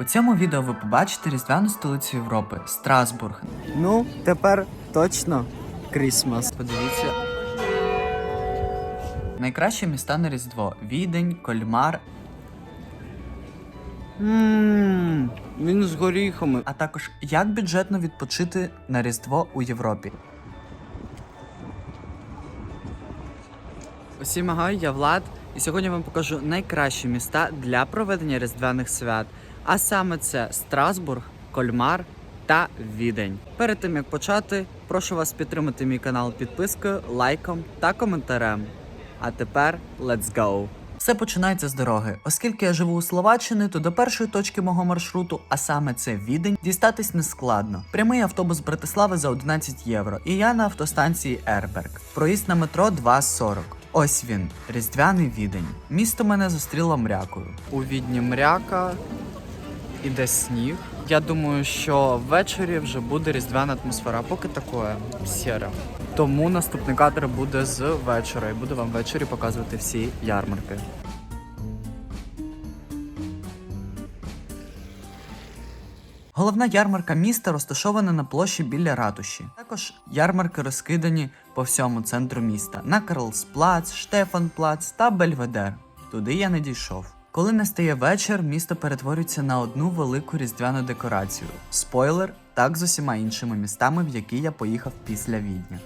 У цьому відео ви побачите різдвяну столицю Європи Страсбург. Ну, тепер точно Крісмас. Подивіться. Найкращі міста на Різдво: Відень, Кольмар, Ммм, він з горіхами. а також як бюджетно відпочити на Різдво у Європі. Усім агай, я Влад, і сьогодні вам покажу найкращі міста для проведення різдвяних свят. А саме це Страсбург, Кольмар та Відень. Перед тим як почати, прошу вас підтримати мій канал підпискою, лайком та коментарем. А тепер let's go! Все починається з дороги. Оскільки я живу у Словаччині, то до першої точки мого маршруту, а саме це Відень, дістатись нескладно. Прямий автобус з Братислави за 11 євро, і я на автостанції Ерберг. Проїзд на метро 2,40. Ось він, різдвяний відень. Місто мене зустріло мрякою. У відні мряка, іде сніг. Я думаю, що ввечері вже буде різдвяна атмосфера, поки таке сіре. Тому наступний кадр буде з вечора і буду вам ввечері показувати всі ярмарки. Головна ярмарка міста розташована на площі біля ратуші. Також ярмарки розкидані по всьому центру міста на Карлсплац, Штефанплац та Бельведер. Туди я не дійшов. Коли настає вечір, місто перетворюється на одну велику різдвяну декорацію. Спойлер, так з усіма іншими містами, в які я поїхав після Відня.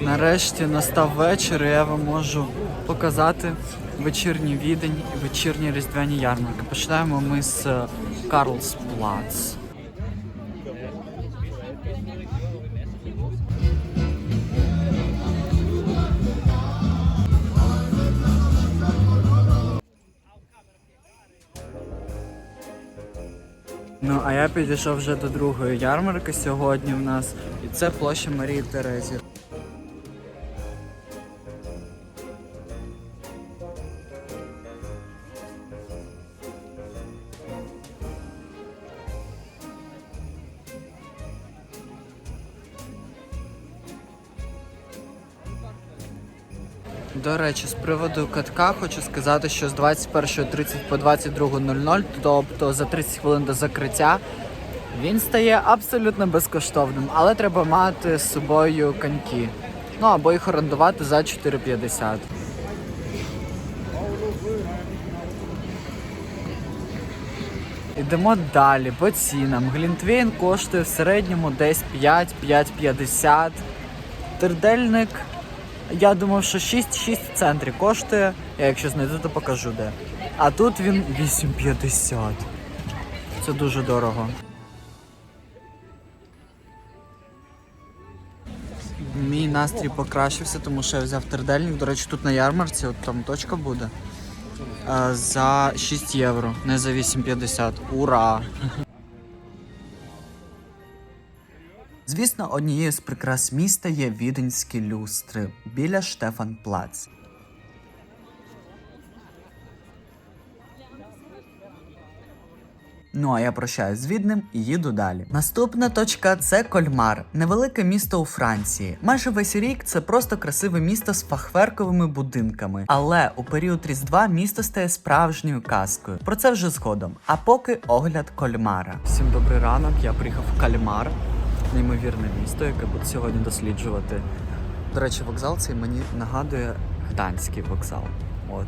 Нарешті настав вечір, і я вам можу показати вечірній відень і вечірні різдвяні ярмарки. Починаємо ми з е, Карлсплац. А я підійшов вже до другої ярмарки сьогодні в нас, і це площа Марії Терезі. До речі, з приводу катка хочу сказати, що з 21.30 по 22.00, тобто за 30 хвилин до закриття, він стає абсолютно безкоштовним, але треба мати з собою коньки. Ну або їх орендувати за 4,50. Ідемо далі по цінам. Глінтвейн коштує в середньому десь 5-5,50. Тердельник я думав, що 6-6 в центрі коштує. Я якщо знайду, то покажу де. А тут він 8,50. Це дуже дорого. Мій настрій покращився, тому що я взяв тердельник. До речі, тут на ярмарці, от там точка буде. е, За 6 євро, не за 8,50. Ура! Звісно, однією з прикрас міста є віденські люстри біля Штефанплац. Ну а я прощаюсь з Відним і їду далі. Наступна точка це Кольмар, невелике місто у Франції. Майже весь рік це просто красиве місто з фахверковими будинками. Але у період Різдва місто стає справжньою казкою. Про це вже згодом. А поки огляд Кольмара. Всім добрий ранок. Я приїхав в Кальмар неймовірне місто, яке буду сьогодні досліджувати. До речі, вокзал цей мені нагадує Гданський вокзал. От.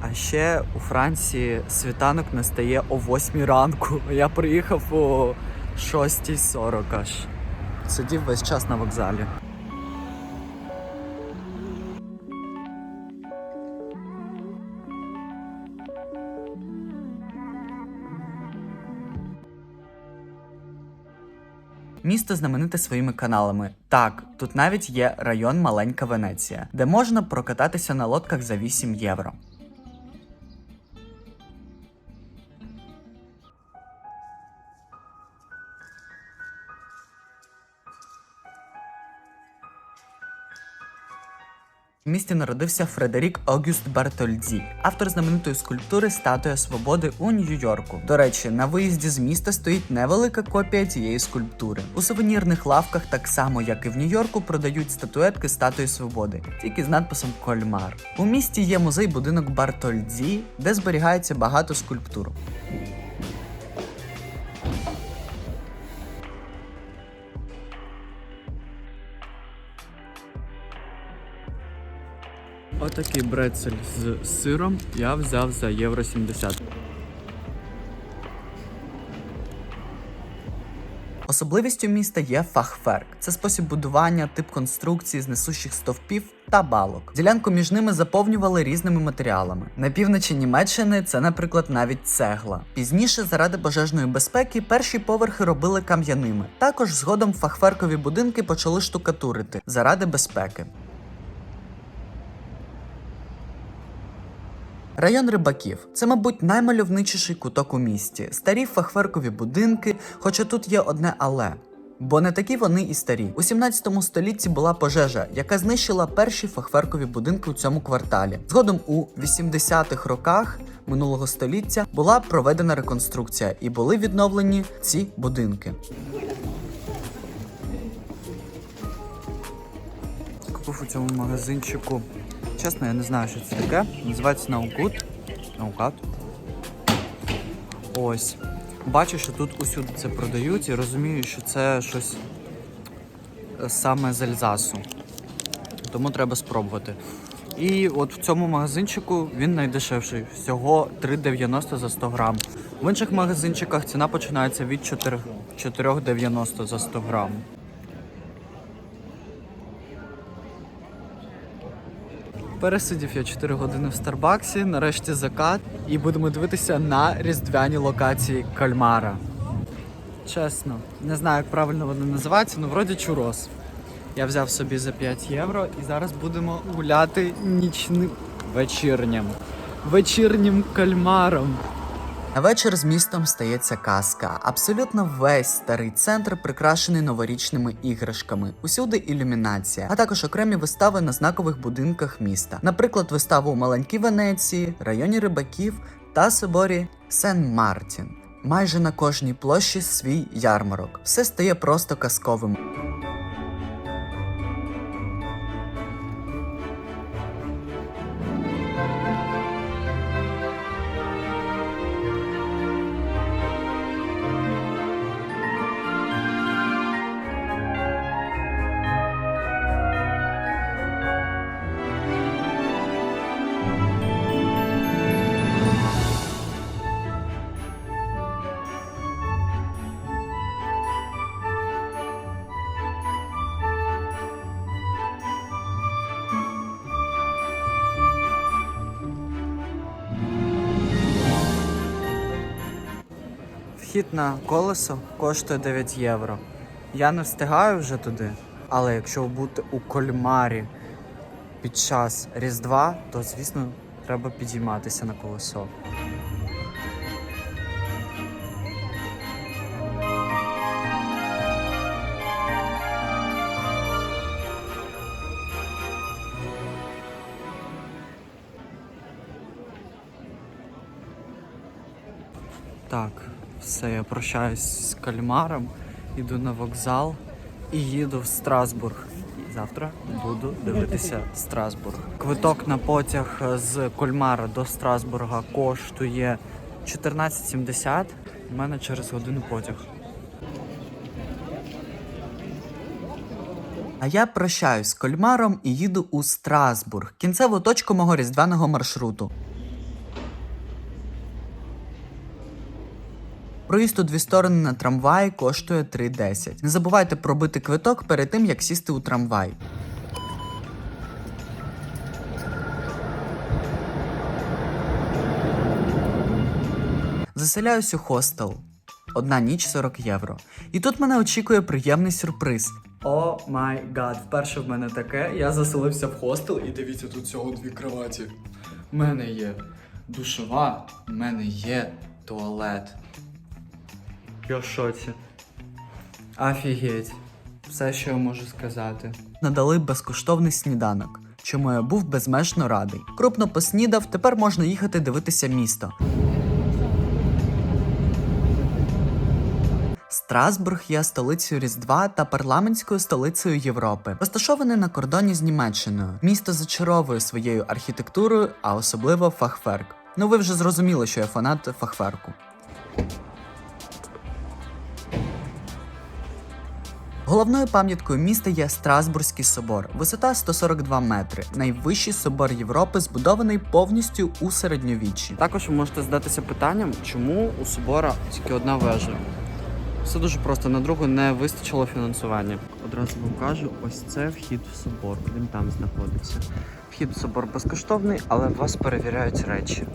А ще у Франції світанок настає о 8 ранку. Я приїхав о 6.40 аж. Сидів весь час на вокзалі. Місто знамените своїми каналами. Так, тут навіть є район Маленька Венеція, де можна прокататися на лодках за 8 євро. В місті народився Фредерік Огюст Бартольдзі, автор знаменитої скульптури Статуя Свободи у Нью-Йорку. До речі, на виїзді з міста стоїть невелика копія цієї скульптури. У сувенірних лавках, так само як і в Нью-Йорку, продають статуетки Статуї Свободи, тільки з надписом Кольмар. У місті є музей будинок Бартольдзі, де зберігається багато скульптур. Отакий брецель з сиром я взяв за євро 70. Особливістю міста є фахверк. Це спосіб будування, тип конструкції з несущих стовпів та балок. Ділянку між ними заповнювали різними матеріалами. На півночі Німеччини це, наприклад, навіть цегла. Пізніше, заради пожежної безпеки, перші поверхи робили кам'яними. Також згодом фахверкові будинки почали штукатурити заради безпеки. Район рибаків це, мабуть, наймальовничіший куток у місті. Старі фахверкові будинки, хоча тут є одне але. Бо не такі вони і старі. У 17 столітті була пожежа, яка знищила перші фахверкові будинки у цьому кварталі. Згодом у 80-х роках минулого століття була проведена реконструкція і були відновлені ці будинки. Купив у цьому магазинчику. Чесно, я не знаю, що це таке. Називається Наукут. Наукат. Ось. Бачу, що тут усюди це продають і розумію, що це щось е, саме з Альзасу. Тому треба спробувати. І от в цьому магазинчику він найдешевший. Всього 3,90 за 100 грам. В інших магазинчиках ціна починається від 4,90 за 100 грам. Пересидів я 4 години в Старбаксі, нарешті закат, і будемо дивитися на різдвяні локації кальмара. Чесно, не знаю, як правильно вони називаються, але вроді чурос. Я взяв собі за 5 євро і зараз будемо гуляти нічним вечірнім. Вечірнім кальмаром. На вечір з містом стається казка. Абсолютно весь старий центр прикрашений новорічними іграшками. Усюди ілюмінація, а також окремі вистави на знакових будинках міста. Наприклад, виставу у маленькій Венеції, районі рибаків та соборі Сен Мартін. Майже на кожній площі свій ярмарок. Все стає просто казковим. Вхід на колесо коштує 9 євро. Я не встигаю вже туди, але якщо бути у кольмарі під час Різдва, то звісно треба підійматися на колесо. Прощаюсь з кальмаром, іду на вокзал і їду в Страсбург. Завтра буду дивитися Страсбург. Квиток на потяг з Кольмара до Страсбурга коштує 14,70. У мене через годину потяг. А я прощаюсь з кольмаром і їду у Страсбург, кінцеву точку мого різдвяного маршруту. Проїзд у дві сторони на трамваї коштує 3,10. Не забувайте пробити квиток перед тим, як сісти у трамвай. Заселяюсь у хостел. Одна ніч 40 євро. І тут мене очікує приємний сюрприз. О май гад, вперше в мене таке. Я заселився в хостел і дивіться, тут всього дві кроваті. У мене є душова, у мене є туалет. Я в шоці. Офігеть. Все, що я можу сказати. Надали безкоштовний сніданок. чому я був безмежно радий. Крупно поснідав, тепер можна їхати дивитися місто. Страсбург є столицею Різдва та парламентською столицею Європи, розташований на кордоні з Німеччиною. Місто зачаровує своєю архітектурою, а особливо фахверк. Ну ви вже зрозуміли, що я фанат фахверку. Головною пам'яткою міста є Страсбурзький собор, висота 142 метри, найвищий собор Європи, збудований повністю у середньовіччі. Також ви можете задатися питанням, чому у собора тільки одна вежа. Все дуже просто, на другу не вистачило фінансування. Одразу вам кажу, ось це вхід в собор. Він там знаходиться. Вхід в собор безкоштовний, але вас перевіряють речі.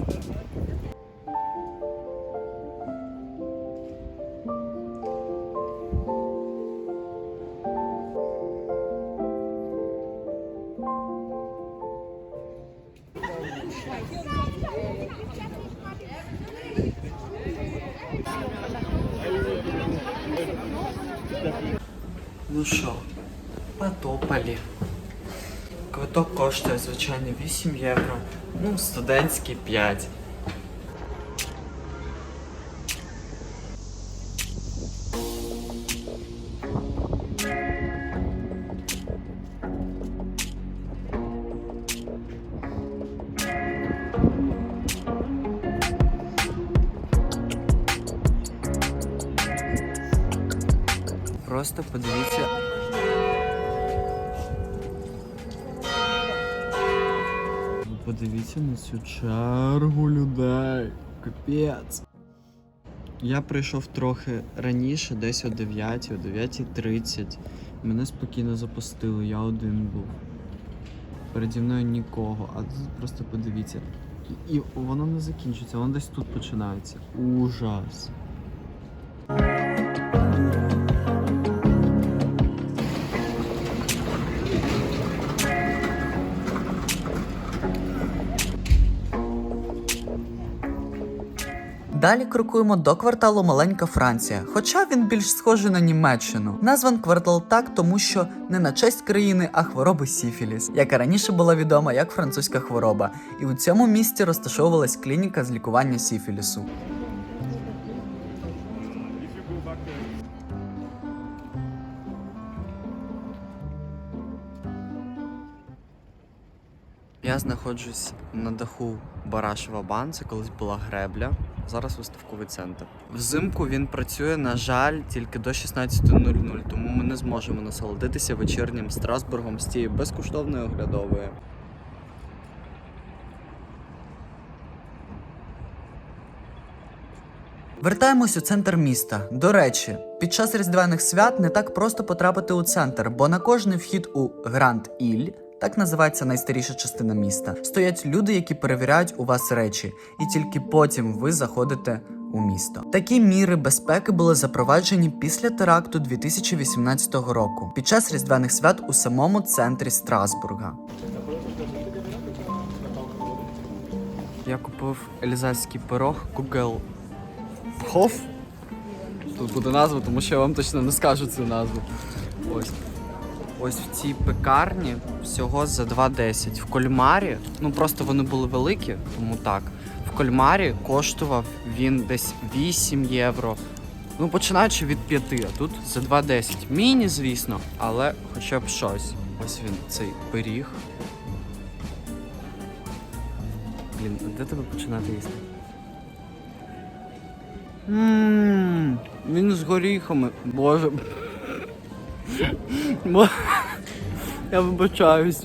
Квиток коштує, звичайно, 8 євро. Ну, студентський 5. Подивіться на цю чергу людей. Капець. Я прийшов трохи раніше, десь о 9, о 9.30. Мене спокійно запустили, я один був. Переді мною нікого, а тут просто подивіться. І, і воно не закінчується, воно десь тут починається. Ужас. Далі крокуємо до кварталу Маленька Франція, хоча він більш схожий на Німеччину. Назван квартал так, тому що не на честь країни, а хвороби Сіфіліс, яка раніше була відома як французька хвороба, і у цьому місті розташовувалась клініка з лікування Сіфілісу. Знаходжусь на даху Барашева Бан, це колись була гребля, зараз виставковий центр. Взимку він працює, на жаль, тільки до 16.00, тому ми не зможемо насолодитися вечірнім Страсбургом з тією безкоштовною оглядовою. Вертаємось у центр міста. До речі, під час різдвяних свят не так просто потрапити у центр, бо на кожний вхід у Гранд Іль. Так називається найстаріша частина міста. Стоять люди, які перевіряють у вас речі, і тільки потім ви заходите у місто. Такі міри безпеки були запроваджені після теракту 2018 року під час різдвяних свят у самому центрі Страсбурга. Я купив елізальський пирог Google Хоф. Тут буде назва, тому що я вам точно не скажу цю назву. Ось. Ось в цій пекарні всього за 2,10. В кольмарі, ну просто вони були великі, тому так. В кольмарі коштував він десь 8 євро. Ну, починаючи від 5, а тут за 2,10. Міні, звісно, але хоча б щось. Ось він, цей пиріг. Блін, а де тебе починати їсти? Ммм, він з горіхами. Боже. Бо- Я вибачаюсь.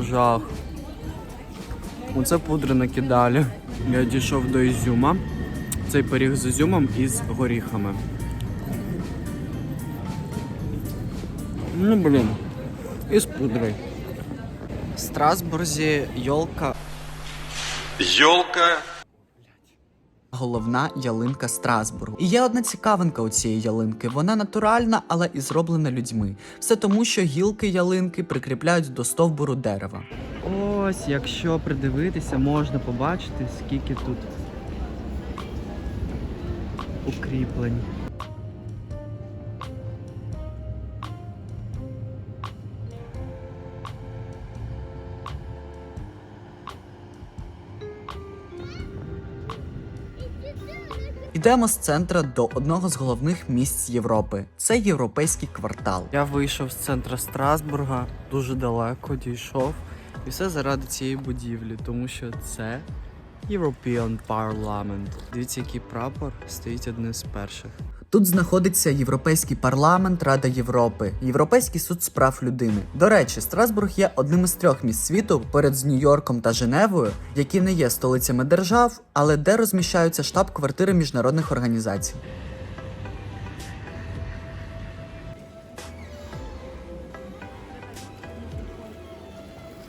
Жах. Оце пудри накидали. Я дійшов до ізюма. Цей пиріг з ізюмом і з горіхами. Ну, блін. І з пудрою. В Страсбурзі йолка Елка Головна ялинка Страсбургу. І є одна цікавинка у цієї ялинки. Вона натуральна, але і зроблена людьми. Все тому, що гілки ялинки прикріпляють до стовбуру дерева. Ось, якщо придивитися, можна побачити, скільки тут укріплень. Йдемо з центра до одного з головних місць Європи. Це європейський квартал. Я вийшов з центра Страсбурга, дуже далеко дійшов. І все заради цієї будівлі, тому що це European Parliament. Дивіться, який прапор стоїть одним з перших. Тут знаходиться Європейський парламент, Рада Європи, Європейський суд з прав людини. До речі, Страсбург є одним із трьох місць світу поряд з Нью-Йорком та Женевою, які не є столицями держав, але де розміщаються штаб-квартири міжнародних організацій.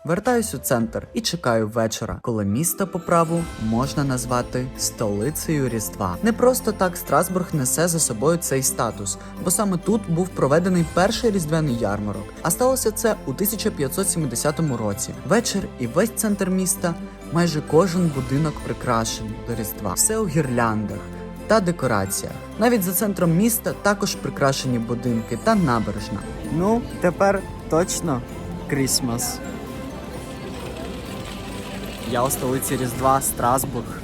Вертаюсь у центр і чекаю вечора, коли місто по праву можна назвати столицею Різдва. Не просто так Страсбург несе за собою цей статус, бо саме тут був проведений перший різдвяний ярмарок. А сталося це у 1570 році. Вечір і весь центр міста, майже кожен будинок прикрашений до Різдва. Все у гірляндах. Та декораціях. Навіть за центром міста також прикрашені будинки та набережна. Ну, тепер точно Крісмас. Я у столиці Різдва Страсбург.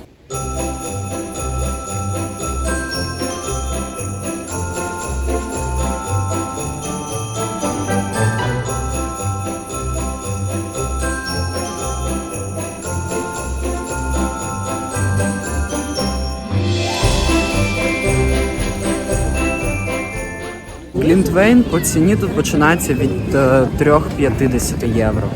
Глінтвейн по ціні тут починається від е, 3,50 євро.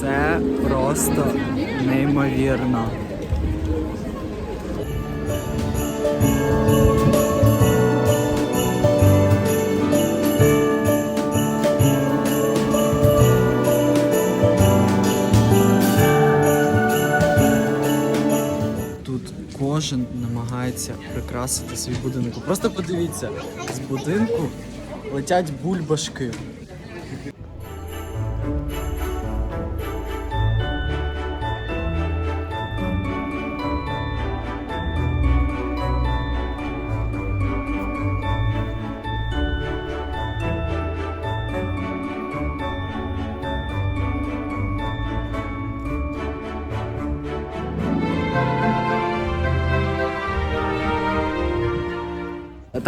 Це просто неймовірно. Кожен намагається прикрасити свій будинок. Просто подивіться, з будинку летять бульбашки.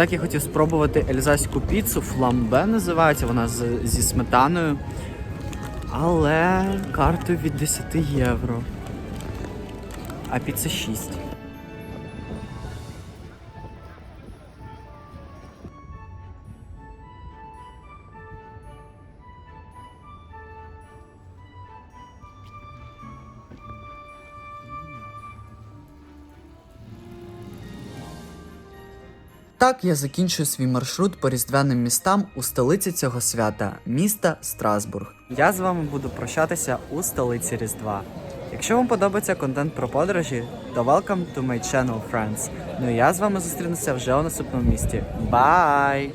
Так я хотів спробувати ельзаську піцу, фламбе називається, вона з, зі сметаною. Але карту від 10 євро. А піца 6. Так я закінчую свій маршрут по різдвяним містам у столиці цього свята міста Страсбург. Я з вами буду прощатися у столиці Різдва. Якщо вам подобається контент про подорожі, то welcome to my channel, friends. Ну і я з вами зустрінуся вже у наступному місті. Бай!